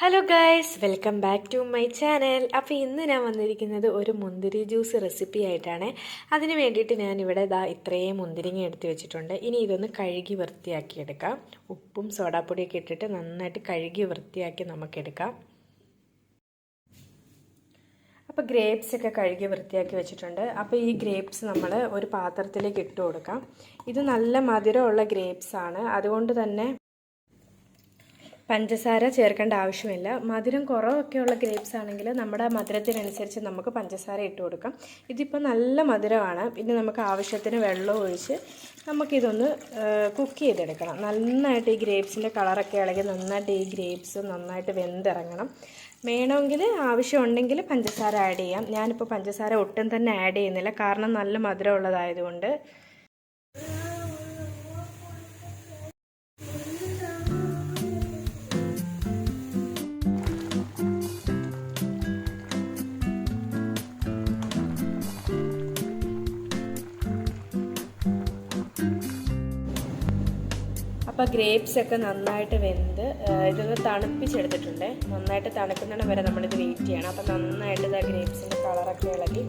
Hello guys welcome back to my channel അപ്പോൾ ഇന്ന് ഞാൻ വന്നിരിക്കുന്നത് ഒരു മുന്തിരി ജ്യൂസ് റെസിപ്പി ആയിട്ടാണ്. അതിന് വേണ്ടിയിട്ട് ഞാൻ ഇവിടെ ഇതാ ഇത്രയും മുന്തിരിങ്ങ എടുത്ത് വെച്ചിട്ടുണ്ട്. ഇനി ഇതൊന്ന് കഴുകി വൃത്തിയാക്കി എടുക്കാം ഉപ്പും സോഡാപ്പൊടിയൊക്കെ ഇട്ടിട്ട് നന്നായിട്ട് കഴുകി വൃത്തിയാക്കി നമുക്കെടുക്കാം. അപ്പോൾ ഗ്രേപ്സ് ഒക്കെ കഴുകി വൃത്തിയാക്കി വെച്ചിട്ടുണ്ട്. അപ്പോൾ ഈ ഗ്രേപ്സ് നമ്മൾ ഒരു പാത്രത്തിലേക്ക് ഇട്ട് കൊടുക്കാം. ഇത് നല്ല മധുരമുള്ള ഗ്രേപ്സ് ആണ്. അതുകൊണ്ട് തന്നെ പഞ്ചസാര ചേർക്കേണ്ട ആവശ്യമില്ല. മധുരം കുറവൊക്കെയുള്ള ഗ്രേപ്സ് ആണെങ്കിൽ നമ്മുടെ മധുരത്തിനനുസരിച്ച് നമുക്ക് പഞ്ചസാര ഇട്ട് കൊടുക്കാം. ഇതിപ്പോൾ നല്ല മധുരമാണ്. പിന്നെ നമുക്ക് ആവശ്യത്തിന് വെള്ളം ഒഴിച്ച് നമുക്കിതൊന്ന് കുക്ക് ചെയ്തെടുക്കണം. നന്നായിട്ട് ഈ ഗ്രേപ്സിന്റെ കളറൊക്കെ ഇളകി നന്നായിട്ട് ഈ ഗ്രേപ്സ് നന്നായിട്ട് വെന്തിറങ്ങണം. വേണമെങ്കിൽ ആവശ്യമുണ്ടെങ്കിൽ പഞ്ചസാര ആഡ് ചെയ്യാം. ഞാനിപ്പോൾ പഞ്ചസാര ഒട്ടും തന്നെ ആഡ് ചെയ്യുന്നില്ല. കാരണം നല്ല മധുരം ഉള്ളതായതുകൊണ്ട് അപ്പോൾ ഗ്രേപ്സ് ഒക്കെ നന്നായിട്ട് വെന്ത് ഇതൊന്ന് തണുപ്പിച്ചെടുത്തിട്ടുണ്ട്. നന്നായിട്ട് തണുക്കുന്നിടം വരെ നമ്മളിത് വെയിറ്റ് ചെയ്യണം. അപ്പോൾ നന്നായിട്ട് ഇതാ ഗ്രേപ്സിന്റെ കളറൊക്കെ ഇളകി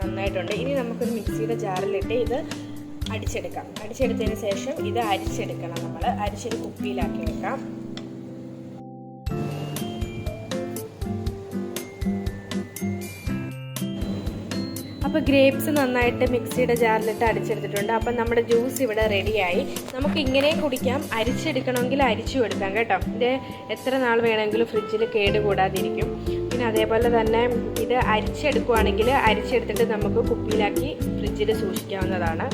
നന്നായിട്ടുണ്ട്. ഇനി നമുക്കൊരു മിക്സിയുടെ ജാറിലിട്ട് ഇത് അടിച്ചെടുക്കാം. അടിച്ചെടുത്തതിന് ശേഷം ഇത് അരിച്ചെടുക്കണം നമ്മൾ അരിച്ചൊരു കുപ്പിയിലാക്കി വെക്കാം. അപ്പോൾ ഗ്രേപ്സ് നന്നായിട്ട് മിക്സിയുടെ ജാറിലിട്ട് അടിച്ചെടുത്തിട്ടുണ്ട്. അപ്പം നമ്മുടെ ജ്യൂസ് ഇവിടെ റെഡിയായി നമുക്ക് ഇങ്ങനെയും കുടിക്കാം. അരിച്ചെടുക്കണമെങ്കിൽ അരിച്ചു എടുക്കാം കേട്ടോ. ഇത് എത്ര നാൾ വേണമെങ്കിലും ഫ്രിഡ്ജിൽ കേട് കൂടാതിരിക്കും. പിന്നെ അതേപോലെ തന്നെ ഇത് അരിച്ചെടുക്കുവാണെങ്കിൽ അരിച്ചെടുത്തിട്ട് നമുക്ക് കുപ്പിയിലാക്കി ഫ്രിഡ്ജിൽ സൂക്ഷിക്കാവുന്നതാണ്.